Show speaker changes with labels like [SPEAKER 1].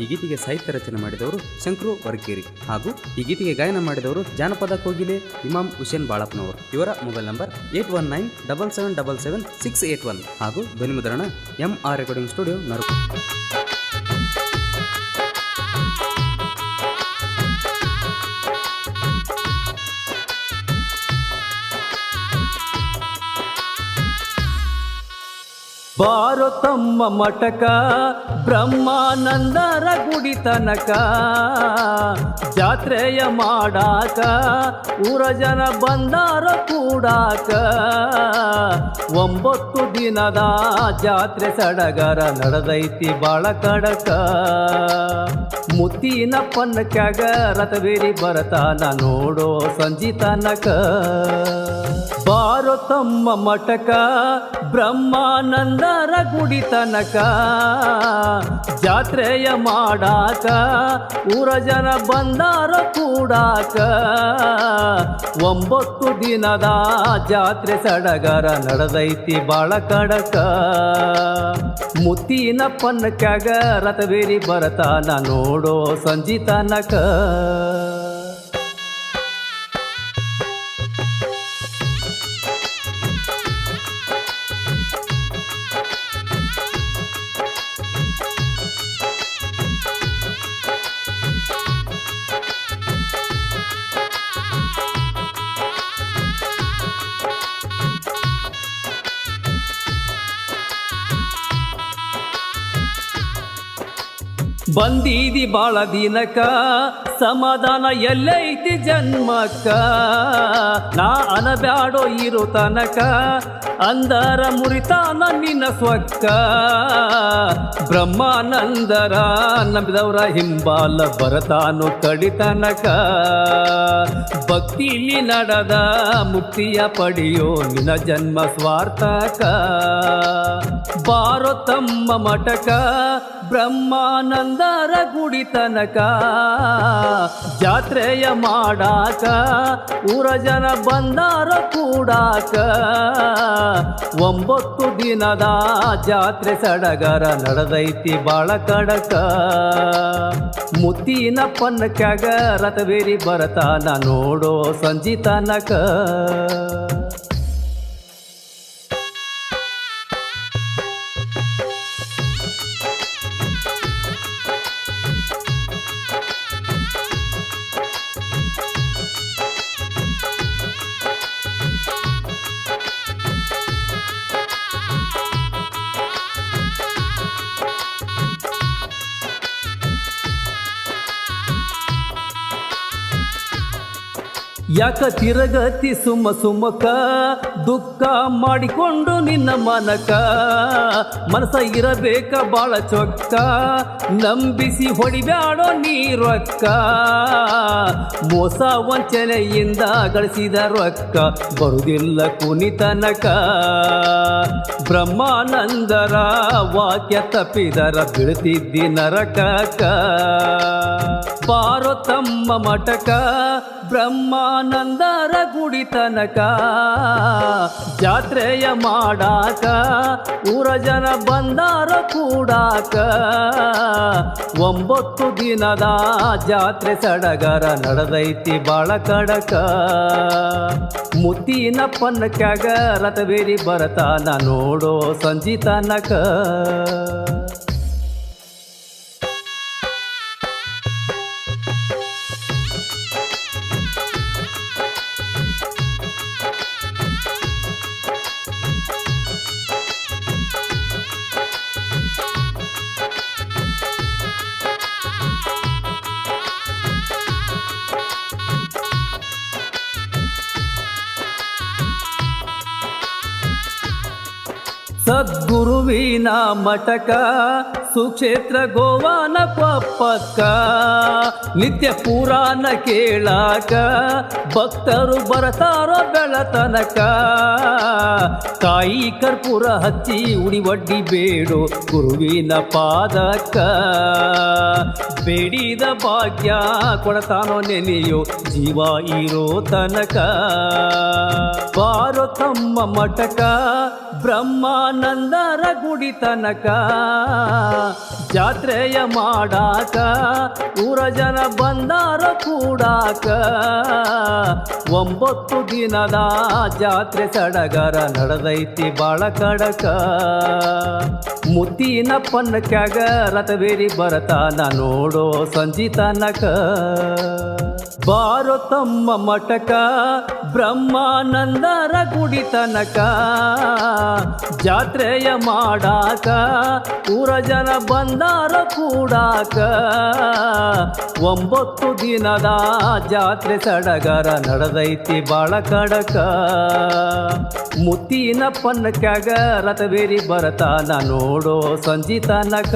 [SPEAKER 1] ಈ ಗೀತೆಗೆ ಸಾಹಿತ್ಯ ರಚನೆ ಮಾಡಿದವರು ಶಂಕರು ವರ್ಕೇರಿ ಹಾಗೂ ಈ ಗೀತೆಗೆ ಗಾಯನ ಮಾಡಿದವರು ಜಾನಪದ ಕೋಗಿಲೆ ಇಮಾಮ್ ಹುಸೇನ್ ಬಾಳಪ್ಪನವರು. ಇವರ mobile number eight one nine double seven double seven six eight one ಹಾಗೂ ಧ್ವನಿಮುದ್ರಣ ಎಂ ಆರ್ ರೆಕಾರ್ಡಿಂಗ್ ಸ್ಟುಡಿಯೋ ನರು
[SPEAKER 2] ಬಾರೋ ತಮ್ಮ ಮಟಕ ಬ್ರಹ್ಮಾನಂದರ ಗುಡಿ ತನಕ. ಜಾತ್ರೆಯ ಮಾಡಾಕ, ಊರ ಜನ ಬಂದಾರ ಕೂಡಾಕ. ಒಂಬತ್ತು ದಿನದ ಜಾತ್ರೆ ಸಡಗರ ನಡೆದೈತಿ ಬಾಳ ಕಡಕ. ಮುತ್ತಿನ ಪನ್ನಕ್ಯಾಗ ರಥವೇರಿ ಬರತಾನ ನೋಡೋ ಸಂಜಿ ತನಕ. ಬಾರೋ ತಮ್ಮ ಮಟಕ ಬ್ರಹ್ಮಾನಂದರ ಗುಡಿ ತನಕ. ಜಾತ್ರೆಯ ಮಾಡಾಕ ಊರ ಜನ ಬಂದಾರ ಕೂಡಾಕ. ಒಂಬತ್ತು ದಿನದ ಜಾತ್ರೆ ಸಡಗರ ನಡೆದೈತಿ ಬಾಳ ಕಡಕ. ಮುತ್ತಿನ ಪನ್ನಕ್ಕಾಗ ರಥವೇರಿ ಬರತಾನ ನೋಡೋ ಸಂಜಿ ತನಕ. ಬಂದೀದಿ ಬಾಳ ದಿನಕ ಸಮಾಧಾನ ಎಲ್ಲೈತಿ ಜನ್ಮಕ್ಕ ನಾ ಅನಬ್ಯಾಡೋ ಇರೋ ತನಕ ಅಂದರ ಮುರಿತಾನ ನಿನ್ನ ಸ್ವಕ್ಕ. ಬ್ರಹ್ಮಾನಂದರ ನಂಬಿದವರ ಹಿಂಬಾಲ ಬರತಾನು ಕಡಿತನಕ. ಭಕ್ತಿಲಿ ನಡೆದ ಮುಕ್ತಿಯ ಪಡೆಯೋ ನಿನ ಜನ್ಮ ಸ್ವಾರ್ಥಕ. ಬಾರೋ ತಮ್ಮ ಮಟಕ ಬ್ರಹ್ಮಾನಂದರ ಗುಡಿತನಕ. ಜಾತ್ರೆಯ ಮಾಡಾಕ ಊರ ಜನ ಬಂದಾರ ಕೂಡಾಕ. ಒಂಬತ್ತು ದಿನದ ಜಾತ್ರೆ ಸಡಗರ ನಡೆದೈತಿ ಬಾಳ ಕಡಕ. ಮುತ್ತಿನ ಪನ್ನಕ್ಯಾಗ ರಥವೇರಿ ಬರತಾನ ನೋಡೋ ಸಂಜಿ ತನಕ. ಯಾಕ ತಿರಗತಿ ಸುಮ್ಮ ಸುಮಕ ದುಃಖ ಮಾಡಿಕೊಂಡು ನಿನ್ನ ಮನಕ? ಮನಸ ಇರಬೇಕ ಬಾಳ ಚೊಕ್ಕ, ನಂಬಿಸಿ ಹೊಡಿಬ್ಯಾಡೋ ನೀರೊಕ್ಕ ಮೋಸ ವಂಚನೆಯಿಂದ ಗಳಿಸಿದ ರೊಕ್ಕ ಬರುವುದಿಲ್ಲ ಕುನಿತನಕ. ಬ್ರಹ್ಮಾನಂದರ ವಾಕ್ಯ ತಪ್ಪಿದರ ಬೀಳ್ತಿದ್ದಿ ನರಕಕ್ಕ. ಬಾರೋ ತಮ್ಮ ಮಟಕ ಬ್ರಹ್ಮಾನಂದರ ಗುಡಿ ತನಕ. ಜಾತ್ರೆಯ ಮಾಡಾಕ, ಊರ ಜನ ಬಂದಾರ ಕೂಡಾಕ. ಒಂಬತ್ತು ದಿನದ ಜಾತ್ರೆ ಸಡಗರ ನಡೆದೈತಿ ಬಾಳ ಕಡಕ. ಮುತ್ತಿನ ಪನ್ನಕ್ಕಾಗ ರಥವೇರಿ ಬರತಾನ ನೋಡೋ ಸಂಜಿ ತನಕ. ಸದ್ಗುರುವಿನ ಮಠಕ ಸುಕ್ಷೇತ್ರ ಗೋವಾನ ಪಪ್ಪಕ್ಕ ನಿತ್ಯ ಪುರಾಣ ಕೇಳಾಕ, ಭಕ್ತರು ಬರತಾರೋ ಬೆಳತನಕ. ತಾಯಿ ಕರ್ಪೂರ ಹಚ್ಚಿ ಉಡಿವಡ್ಡಿ ಬೇಡು ಗುರುವಿನ ಪಾದಕ್ಕ. ಬೇಡಿದ ಭಾಗ್ಯ ಕೊಡತಾನೋ ನೆನೆಯೋ ಜೀವ ಇರೋ ತನಕ. ಬಾರೋ ತಮ್ಮ ಮಟಕ ಬ್ರಹ್ಮಾನಂದರ ಗುಡಿ ತನಕ. ಜಾತ್ರೆಯ ಮಾಡಾಕ, ಊರ ಜನ ಬಂದಾರ ಕೂಡಾಕ. ಒಂಬತ್ತು ದಿನದ ಜಾತ್ರೆ ಸಡಗರ ನಡೆದೈತಿ ಬಾಳ ಕಡಕ. ಮುತ್ತಿನ ಪನ್ನಕ್ಯಾಗ ರಥವೇರಿ ಬರತಾನ ನೋಡೋ ಸಂಜಿ ತನಕ. ಬಾರೋ ತಮ್ಮ ಮಟಕ ಬ್ರಹ್ಮಾನಂದರ ಗುಡಿ ತನಕ. ಜಾತ್ರೆಯ ಮಾಡಾಕ, ಊರ ಜನ ಬಂದಾರ ಕೂಡಾಕ. ಒಂಬತ್ತು ದಿನದ ಜಾತ್ರೆ ಸಡಗರ ನಡೆದೈತಿ ಬಾಳ ಕಡಕ ಮುತ್ತಿನ ಪನ್ನಕ್ಕಾಗ ರಥವೇರಿ ಬರತಾನ ನೋಡೋ ಸಂಜಿ ತನಕ.